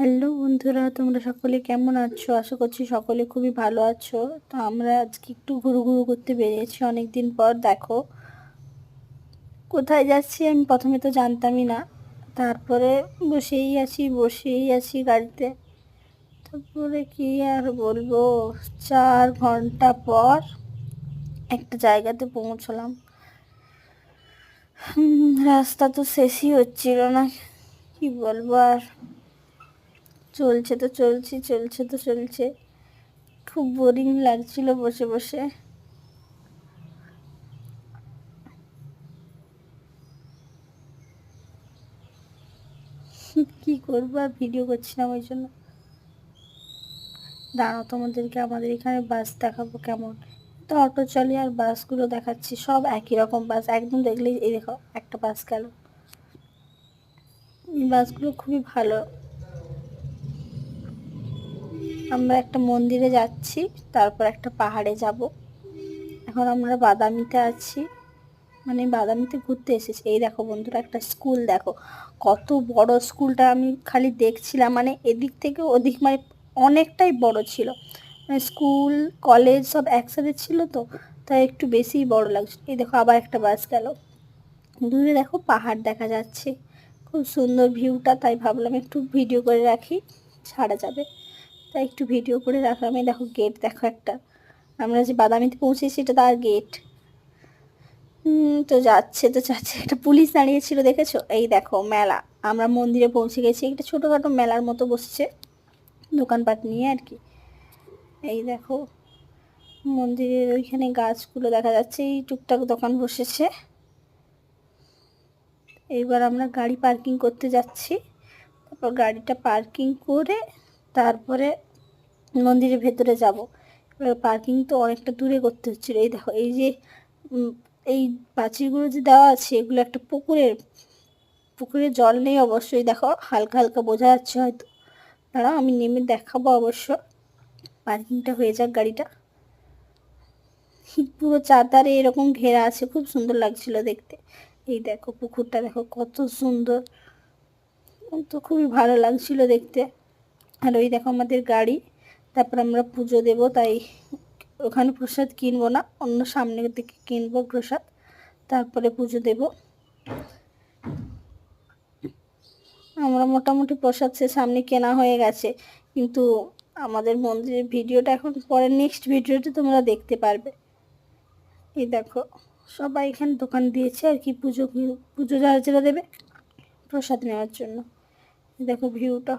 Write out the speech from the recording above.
Hello বন্ধুরা, তোমরা সকলে কেমন আছো? আশা করছি সকলে খুবই ভালো আছো। তো আমরা আজকে একটু ঘুরু ঘুরু করতে বেরিয়েছি অনেক দিন পর, দেখো। কোথায় যাচ্ছি আমি প্রথমে তো জানতামই না। তারপরে বসেই আছি বসেই আছি গাড়িতে। তারপরে কি আর বলব? চার ঘণ্টা পর একটা জায়গাতে পৌঁছলাম। রাস্তা তো শেষই হচ্ছিল না। কি বলব আর? চলছে তো চলছে চলছে তো চলছে। খুব বোরিং লাগছিল বসে বসে। কি করব আর ভিডিও করছিলাম ওই জন্য। দাঁড়াও তোমাদেরকে, আমাদের এখানে বাস দেখাবো কেমন। তো অটো চলে আর বাসগুলো দেখাচ্ছি, সব একই রকম বাস একদম দেখলেই এই দেখো, একটা বাস গেল। বাসগুলো খুবই ভালো। আমরা একটা মন্দিরে যাচ্ছি, তারপর একটা পাহাড়ে যাব। এখন আমরা বাদামিতে আছি। মানে বাদামিতে ঘুরতে এসেছি। এই দেখো বন্ধুরা, একটা স্কুল দেখো। কত বড় স্কুলটা আমি খালি দেখছিলাম। মানে এদিক থেকে ওদিক মানে অনেকটাই বড় ছিল। মানে স্কুল, কলেজ সব একসাথে ছিল তো, তাই একটু বেশিই বড় লাগছে। এই দেখো আবার একটা বাস গেল। দূরে দেখো পাহাড় দেখা যাচ্ছে। খুব সুন্দর ভিউটা, তাই ভাবলাম একটু ভিডিও করে রাখি, ছাড়া যাবে। তাই একটু ভিডিও করে রাখলাম। এই দেখো গেট দেখো একটা। আমরা যে বাদামিতে পৌঁছেছি এটা তার গেট তো যাচ্ছে তো যাচ্ছে। একটা পুলিশ দাঁড়িয়েছিল, দেখেছ? এই দেখো, মেলা। আমরা মন্দিরে পৌঁছে গেছি। একটা ছোটোখাটো মেলার মতো বসছে দোকানপাট নিয়ে আর কি। এই দেখো, মন্দিরের ওইখানে গাছগুলো দেখা যাচ্ছে। এই টুকটাক দোকান বসেছে। এইবার আমরা গাড়ি পার্কিং করতে যাচ্ছি। তারপর গাড়িটা পার্কিং করে তারপরে মন্দিরের ভেতরে যাব। এবার পার্কিং তো অনেকটা দূরে করতে হচ্ছিল। এই দেখো, এই যে এই প্রাচীরগুলো যে দেওয়া আছে, এগুলো একটা পুকুরের পুকুরে জল নেই অবশ্যই দেখো, হালকা হালকা বোঝা যাচ্ছে হয়তো। দাঁড়াও, আমি নেমে দেখাবো অবশ্য। পার্কিংটা হয়ে যাক গাড়িটা। পুরো চারধারে এরকম ঘেরা আছে, খুব সুন্দর লাগছিল দেখতে। এই দেখো, পুকুরটা দেখো কত সুন্দর। তো খুবই ভালো লাগছিল দেখতে। আর ওই দেখো আমাদের গাড়ি। তারপর আমরা পুজো দেব, তাই ওখানে প্রসাদ কিনবো না, অন্য সামনের দিকে কিনবো প্রসাদ। তারপরে পুজো দেব। আমরা মোটামুটি প্রসাদ সে সামনে কেনা হয়ে গেছে, কিন্তু আমাদের মন্দিরের ভিডিওটা এখন পরে নেক্সট ভিডিওতে তোমরা দেখতে পারবে। এই দেখো, সবাই এখানে দোকান দিয়েছে আর কি পুজো পুজো যারা যারা দেবে প্রসাদ নেওয়ার জন্য। দেখো ভিউটা।